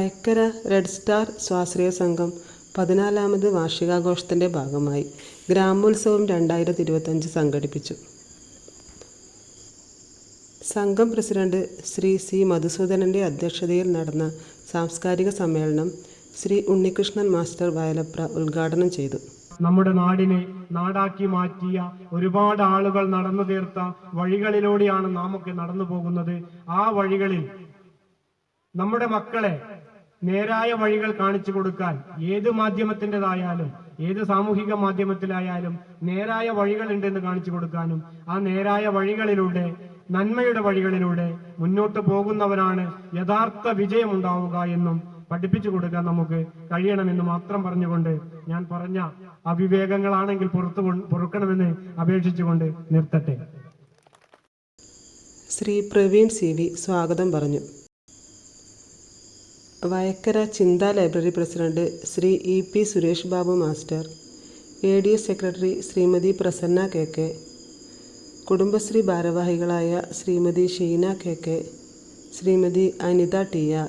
Vayakkara red star സ്വാശ്രയ സംഘം പതിനാലാമത് വാർഷികാഘോഷത്തിന്റെ ഭാഗമായി ഗ്രാമോത്സവം രണ്ടായിരത്തി ഇരുപത്തഞ്ച് സംഘടിപ്പിച്ചു. സംഘം പ്രസിഡന്റ് ശ്രീ സി മധുസൂദനന്റെ അധ്യക്ഷതയിൽ നടന്ന സാംസ്കാരിക സമ്മേളനം ശ്രീ ഉണ്ണികൃഷ്ണൻ മാസ്റ്റർ വയലപ്ര ഉദ്ഘാടനം ചെയ്തു. നമ്മുടെ നാടിനെ നാടാക്കി മാറ്റിയ ഒരുപാട് ആളുകൾ നടന്നു തീർത്ത വഴികളിലൂടെയാണ് നാമൊക്കെ നടന്നു പോകുന്നത്. ആ വഴികളിൽ നമ്മുടെ മക്കളെ നേരായ വഴികൾ കാണിച്ചു കൊടുക്കാൻ ഏത് മാധ്യമത്തിന്റെതായാലും ഏത് സാമൂഹിക മാധ്യമത്തിലായാലും നേരായ വഴികളുണ്ടെന്ന് കാണിച്ചു കൊടുക്കാനും ആ നേരായ വഴികളിലൂടെ നന്മയുടെ വഴികളിലൂടെ മുന്നോട്ട് പോകുന്നവരാണ് യഥാർത്ഥ വിജയമുണ്ടാവുക എന്നും പഠിപ്പിച്ചു കൊടുക്കാൻ നമുക്ക് കഴിയണമെന്ന് മാത്രം പറഞ്ഞുകൊണ്ട് ഞാൻ പറഞ്ഞ അവിവേകങ്ങളാണെങ്കിൽ പുറത്തു പുറക്കണമെന്ന് അപേക്ഷിച്ചുകൊണ്ട് നിർത്തട്ടെ. ശ്രീ പ്രവീൺ സി സ്വാഗതം പറഞ്ഞു. Vayakkara Chintha library president Shri E P Suresh Babu master A D S secretary Shrimati Prasanna K K Kudumbashree ഭാരവാഹികളായ Shrimati Sheena K K Shrimati Anitha T R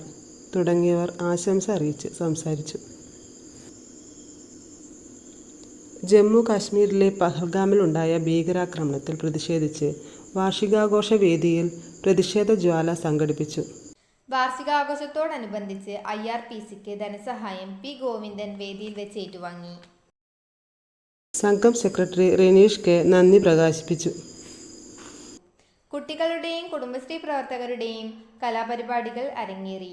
തുടങ്ങിയവർ ആശംസ അറിയിച്ച് സംസാരിച്ചു. ജമ്മു കാശ്മീരിലെ പഹൽഗാമിലുണ്ടായ ഭീകരാക്രമണത്തിൽ പ്രതിഷേധിച്ച് വാർഷികാഘോഷ വേദിയിൽ പ്രതിഷേധ ജ്വാല സംഘടിപ്പിച്ചു. വാർഷികാഘോഷത്തോടനുബന്ധിച്ച് ഐ ആർ പി സിക്ക് ധനസഹായം പി ഗോവിന്ദൻ വേദിയിൽ വെച്ച് ഏറ്റുവാങ്ങി. സംഘം സെക്രട്ടറി റെനീഷ് കെ നന്ദി പ്രകാശിപ്പിച്ചു. കുട്ടികളുടെയും കുടുംബശ്രീ പ്രവർത്തകരുടെയും കലാപരിപാടികൾ അരങ്ങേറി.